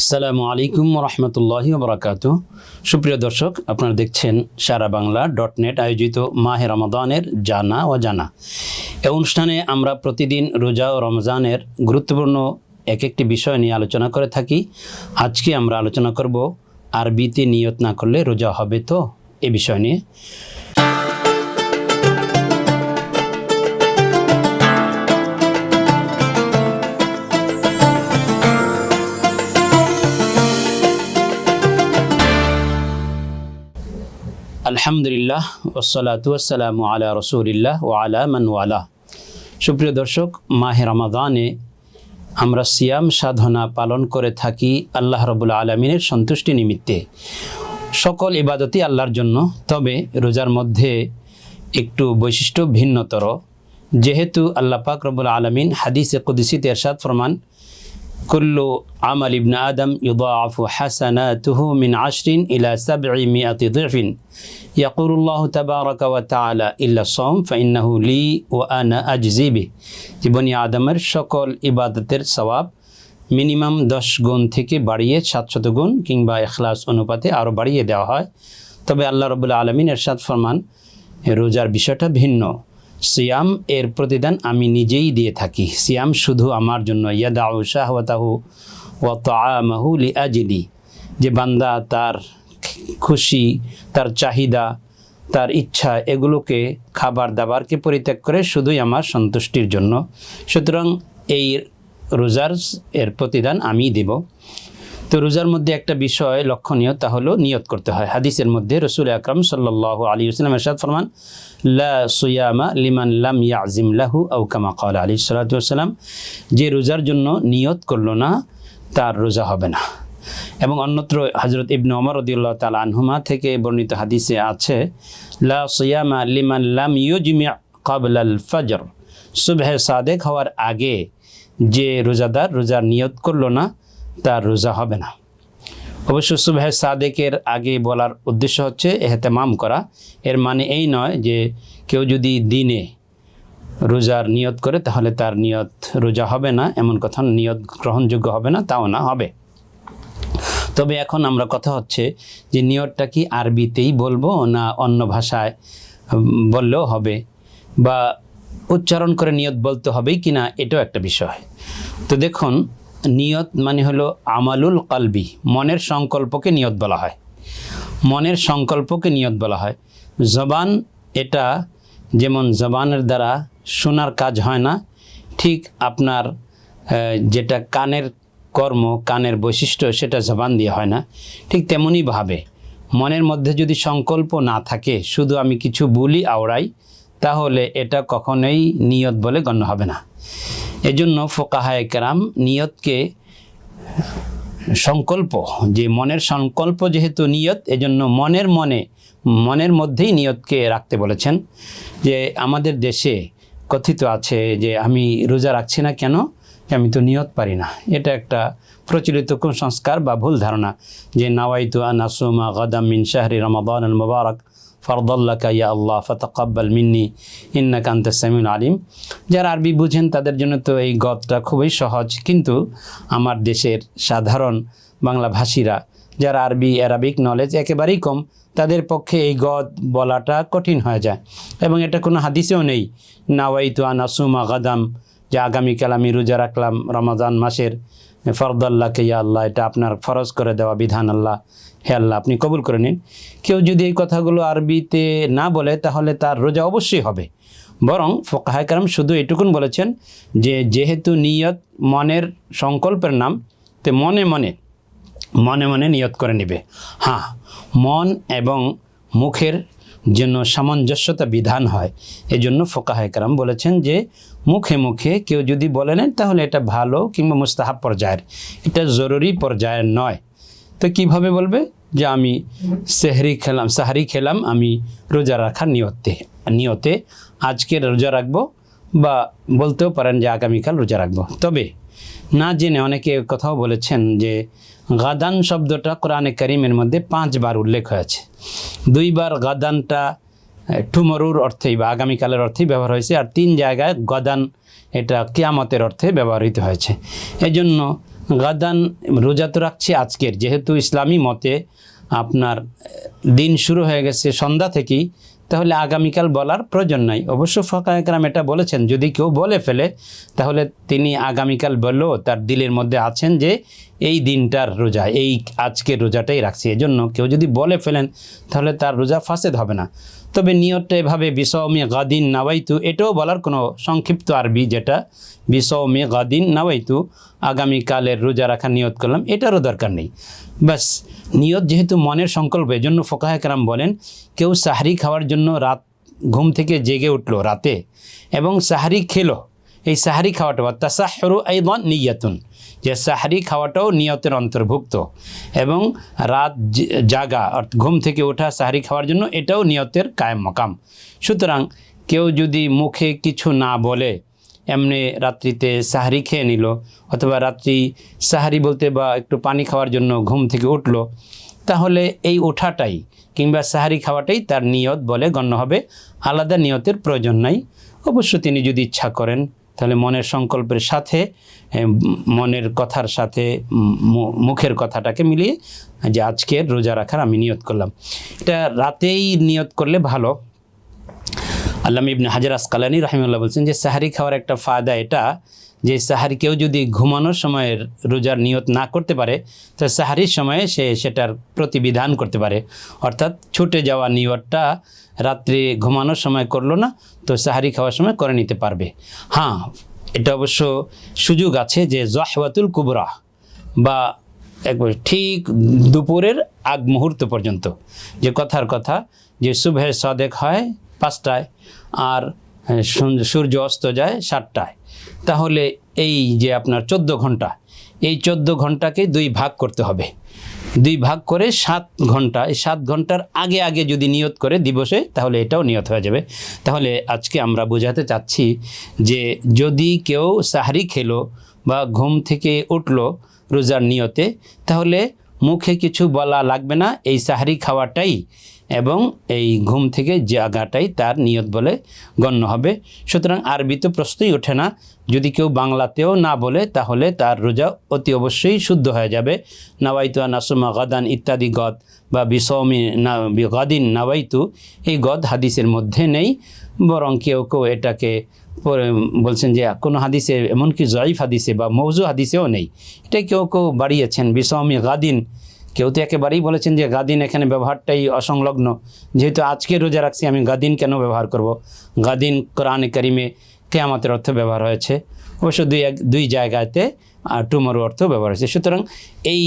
আসসালামু আলাইকুম রহমতুল্লাহি বরাকাত সুপ্রিয় দর্শক, আপনারা দেখছেন সারা বাংলা ডট নেট আয়োজিত মাহে রমাদানের জানা ও জানা এই অনুষ্ঠানে আমরা প্রতিদিন রোজা ও রমজানের গুরুত্বপূর্ণ এক একটি বিষয় নিয়ে আলোচনা করে থাকি। আজকে আমরা আলোচনা করব, আরবিতে নিয়ত না করলে রোজা হবে তো? এ বিষয় নিয়ে। আলহামদুলিল্লাহ ওসলাতু আসসালামু আলা রসুলিল্লাহ ও আলা মান ওয়ালা। সুপ্রিয় দর্শক, মাহে রমাদানে আমরা সিয়াম সাধনা পালন করে থাকি আল্লাহ রবুল আলমিনের সন্তুষ্টি নিমিত্তে। সকল ইবাদতই আল্লাহর জন্য, তবে রোজার মধ্যে একটু বৈশিষ্ট্য ভিন্নতর। যেহেতু আল্লাহ পাক রবুল আলমিন হাদিসে কুদিসিতে এরশাদ ফরমান কুল্লু عمل ابن آدم يضاعف حسناته তুহু عشر إلى ইলা সাবঈ মিয়াতি দিফিন। ইয়াকুরুল্লাহ তাবারক ওয়া তাআলা ইল্লা সাওম, ফাইন্নাহু লি ওয়া আনা আজজি বিহি। জীবনী আদমের সকল ইবাদতের মিনিমাম দশ গুণ থেকে বাড়িয়ে সাতশত গুণ কিংবা এখলাস অনুপাতে আরও বাড়িয়ে দেওয়া হয়। তবে আল্লাহ রবুল্লা আলমিন এরশাদ ফরমান রোজার বিষয়টা ভিন্ন। সিয়াম এর প্রতিদান আমি নিজেই দিয়ে থাকি। সিয়াম শুধু আমার জন্য, ইয়াদাউ শাহওয়াতাহু ওয়া তাআমাহু লি আজলি যে বান্দা তার খুশি, তার চাহিদা, তার ইচ্ছা, এগুলোকে খাবার দাবারকে পরিত্যাগ করে শুধুই আমার সন্তুষ্টির জন্য। সুতরাং এই রোজার এর প্রতিদান আমি দেব। তো রোজার মধ্যে একটা বিষয় লক্ষণীয়, তা হলো নিয়ত করতে হয়। হাদিসের মধ্যে রসুল আকরম সাল্লাহ আলী ইসলাম এরশাদ ফরমান, লা সুয়ামা লিমান লাম ইয়াজিম লাহু আউ কামা কাল আলী সাল্লাতাম যে রোজার জন্য নিয়ত করল না, তার রোজা হবে না। এবং অন্যত্র হজরত ইবনে ওমর রদিউল্লাহ তাল আনহুমা থেকে বর্ণিত হাদিসে আছে, লা সুয়ামা লিমান লাম ইউজমিয়া কাবলাল ফজর সুবহে সাদেক হওয়ার আগে যে রোজাদার রোজার নিয়ত করল না তার রোজা হবে না। অবশ্য সুবহে সাদেকের আগে বলার উদ্দেশ্য হচ্ছে এহতেমাম করা। এর মানে এই নয় যে কেউ যদি দিনে রোজার নিয়ত করে তাহলে তার নিয়ত রোজা হবে না, এমন কথা নিয়ত গ্রহণযোগ্য হবে না, তাও না, হবে। তবে এখন আমরা কথা হচ্ছে যে নিয়তটা কি আরবিতেই বলব না অন্য ভাষায় বললেও হবে বা উচ্চারণ করে নিয়ত বলতে হবেই কি না এটাও একটা বিষয়। তো দেখুন নিয়ত মানে হলো আমালুল কালবি, মনের সংকল্পকে নিয়ত বলা হয়। মনের সংকল্পকে নিয়ত বলা হয়। জবান এটা যেমন জবানের দ্বারা শোনার কাজ হয় না, ঠিক আপনার যেটা কানের কর্ম, কানের বৈশিষ্ট্য সেটা জবান দিয়ে হয় না, ঠিক তেমনইভাবে মনের মধ্যে যদি সংকল্প না থাকে, শুধু আমি কিছু বলি আওড়াই, তাহলে এটা কখনোই নিয়ত বলে গণ্য হবে না। এজন্য ফোকাহায় কেরাম নিয়তকে সংকল্প, যে মনের সংকল্প যেহেতু নিয়ত, এজন্য মনের মনে, মনের মধ্যেই নিয়তকে রাখতে বলেছেন যে আমাদের দেশে কথিত আছে যে আমি রোজা রাখছি না কেন? আমি তো নিয়ত পারি না। এটা একটা প্রচলিত কুসংস্কার বা ভুল ধারণা যে নাওয়াইতু আনাসুমা গদাম মিন শাহরি রমাদান আল মুবারক। ফরদুল্লাকা ইয়া আল্লাহ, ফতকাব্বাল মিন্নি ইন্না কান্ত সামিউল আলিম। যারা আরবি বুঝেন, তাদের জন্য তো এই গদটা খুবই সহজ। কিন্তু আমার দেশের সাধারণ বাংলা ভাষীরা, যারা আরবি অ্যারাবিক নলেজ একেবারেই কম, তাদের পক্ষে এই গদ বলাটা কঠিন হয়ে যায়। এবং এটা কোনো হাদিসেও নেই। নাওয়াইতু আনাসুমা গদাম, যে আগামীকাল আমি রোজা রাখলাম রমাজান মাসের। ফরদাল্লাহকে ইয়া আল্লাহ, এটা আপনার ফরজ করে দেওয়া বিধান আল্লাহ। হে আল্লাহ, আপনি কবুল করে নিন। কেউ যদি এই কথাগুলো আরবিতে না বলে, তাহলে তার রোজা অবশ্যই হবে। বরং ফোকাহায়কারাম শুধু এটুকুন বলেছেন যে, যেহেতু নিয়ত মনের সংকল্পের নাম, তে মনে মনে মনে মনে নিয়ত করে নেবে। হ্যাঁ মন এবং মুখের জন্য সামঞ্জস্যতা বিধান হয়। এজন্য ফোকাহায়কারাম বলেছেন যে মুখে মুখে কেউ যদি বলে নেন, তাহলে এটা ভালো কিংবা মুস্তাহাব পর্যায়ের। এটা জরুরি পর্যায়ের নয়। তো কীভাবে বলবে? যে আমি সেহরি খেলাম, সাহারি খেলাম, আমি রোজা রাখার নিয়তে নিয়তে আজকের রোজা রাখব বা বলতেও পারেন যে আগামীকাল রোজা রাখব। তবে না জেনে অনেকে কথাও বলেছেন যে গাদান শব্দটা কোরআনে করিমের মধ্যে পাঁচবার উল্লেখ হয়েছে। দুইবার গাদানটা টুমরুর অর্থেই বা আগামীকালের অর্থেই ব্যবহার হয়েছে আর তিন জায়গায় গদান এটা কেয়ামতের অর্থে ব্যবহৃত হয়েছে এজন্য গাদান রোজা তো রাখছি আজকের যেহেতু ইসলামী মতে আপনার দিন শুরু হয়ে গেছে সন্ধ্যা থেকেই তাহলে আগামীকাল বলার প্রয়োজন নাই। অবশ্য ফকা একরাম এটা বলেছেন, যদি কেউ বলে ফেলে, তাহলে তিনি আগামীকাল বললেও তার দিলের মধ্যে আছেন যে, এই দিনটার রোজা, এই আজকের রোজাটাই রাখছি। এজন্য কেউ যদি বলে ফেলেন, তাহলে তার রোজা ফাঁসেদ হবে না। তবে নিয়তটা এভাবে বিসৌমি গাদিন নাওয়াইতু, এটাও বলার কোনো সংক্ষিপ্ত আরবি যেটা বিসৌমি গাদিন নাওয়াইতু, আগামীকালের রোজা রাখার নিয়ত করলাম, এটারও দরকার নেই। বাস নিয়ত যেহেতু মনের সংকল্প, এজন্য ফোকাহাকরাম বলেন, কেউ সাহারি খাওয়ার জন্য রাত ঘুম থেকে জেগে উঠল রাতে এবং সাহারি খেলো। এই সাহারি খাওয়াটা বা তাসাহরু আইদন নিয়াতুন, যে সাহারি খাওয়াটাও নিয়তের অন্তর্ভুক্ত এবং রাত জাগা অর্থাৎ ঘুম থেকে ওঠা সাহারি খাওয়ার জন্য এটাও নিয়তের কায়েম মকাম। সুতরাং কেউ যদি মুখে কিছু না বলে এমনি রাত্রিতে সাহারি খেয়ে নিল, অথবা রাত্রি সাহারি বলতে বা একটু পানি খাওয়ার জন্য ঘুম থেকে উঠল, তাহলে এই ওঠাটাই কিংবা সাহারি খাওয়াটাই তার নিয়ত বলে গণ্য হবে, আলাদা নিয়তের প্রয়োজন নাই। অবশ্য তিনি যদি ইচ্ছা করেন, তাহলে মনের সংকল্পের সাথে মনের কথার সাথে মুখের কথাটাকে মিলিয়ে যে আজকের রোজা রাখার আমি নিয়ত করলাম। এটা রাতেই নিয়ত করলে ভালো। আল্লামা ইবনে হাজার আসকালানি রহিমুল্লাহ বলছেন যে সাহারি খাওয়ার একটা ফায়দা এটা যে সাহারি কেউ যদি ঘুমানোর সময়ের রোজার নিয়ত না করতে পারে, তো সাহারির সময়ে সে সেটার প্রতিবিধান করতে পারে। অর্থাৎ ছুটে যাওয়া নিয়তটা রাত্রে ঘুমানোর সময় করল না, তো সাহারি খাওয়ার সময় করে নিতে পারবে। হ্যাঁ এটা অবশ্য সুযোগ আছে যে জহওয়াতুল কুবরা বা একবার ঠিক দুপুরের আগ মুহূর্ত পর্যন্ত যে কথার কথা যে শুভে সদেক হয় পাঁচটায় আর সূর্য অস্ত যায় সাতটায়। তাহলে এই যে আপনার চোদ্দ ঘণ্টা, এই চোদ্দ ঘন্টাকে দুই ভাগ করতে হবে। দুই ভাগ করে সাত ঘণ্টা, এই সাত ঘণ্টার আগে আগে যদি নিয়ত করে দিবসে, তাহলে এটাও নিয়ত হয়ে যাবে। তাহলে আজকে আমরা বোঝাতে চাচ্ছি যে যদি কেউ সাহারি খেলো বা ঘুম থেকে উঠল রোজার নিয়তে, তাহলে মুখে কিছু বলা লাগবে না, এই সাহারি খাওয়াটাই এবং এই ঘুম থেকে জাগাটাই তার নিয়ত বলে গণ্য হবে। সুতরাং আরবি তো প্রশ্নই ওঠে না। যদি কেউ বাংলাতেও না বলে, তাহলে তার রোজা অতি অবশ্যই শুদ্ধ হয়ে যাবে। নাওয়াইতু নাসুমা গাদান ইত্যাদি গদ বা বিসৌমি না গাদিন নাওয়াইতু, এই গদ হাদিসের মধ্যে নেই। বরং কেউ কেউ এটাকে বলছেন যে কোনো হাদিসে, এমনকি জয়ীফ হাদিসে বা মৌজু হাদিসেও নেই। এটা কেউ কেউ বাড়িয়েছেন। বিসৌমি গাদিন কেউ তো একেবারেই বলেছেন যে গাদিন এখানে ব্যবহারটাই অসংলগ্ন। যেহেতু আজকে রোজা রাখছি, আমি গাদিন কেন ব্যবহার করব? গাদিন কোরআনে করিমে কেয়ামতের অর্থ ব্যবহার হয়েছে। অবশ্য দুই এক, দুই জায়গাতে আর টুমোর অর্থ ব্যবহার হয়েছে। সুতরাং এই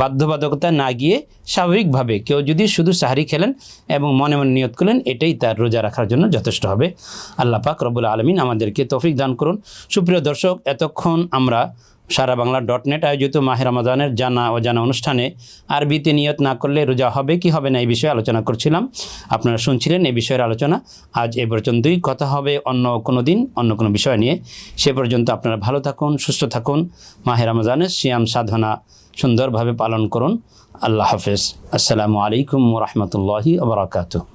বাধ্যবাধকতা না গিয়ে স্বাভাবিকভাবে কেউ যদি শুধু সাহারি খেলেন এবং মনে মনে নিয়ত করলেন, এটাই তার রোজা রাখার জন্য যথেষ্ট হবে। আল্লাহ পাক রব্বুল আলমিন আমাদেরকে তৌফিক দান করুন। সুপ্রিয় দর্শক, এতক্ষণ আমরা সারা বাংলা ডট নেট আয়োজিত মাহের রমাদানের জানা ও জানা অনুষ্ঠানে আরবিতে নিয়ত না করলে রোজা হবে কি হবে না এই বিষয়ে আলোচনা করছিলাম। আপনারা শুনছিলেন এই বিষয়ের আলোচনা। আজ এ পর্যন্তই। কথা হবে অন্য কোনো দিন, অন্য কোনো বিষয় নিয়ে। সে পর্যন্ত আপনারা ভালো থাকুন, সুস্থ থাকুন। মাহের রমাদানের সিয়াম সাধনা সুন্দরভাবে পালন করুন। আল্লাহ হাফেজ। আসসালামু আলাইকুম রহমতুল্লাহি আবরাকাতু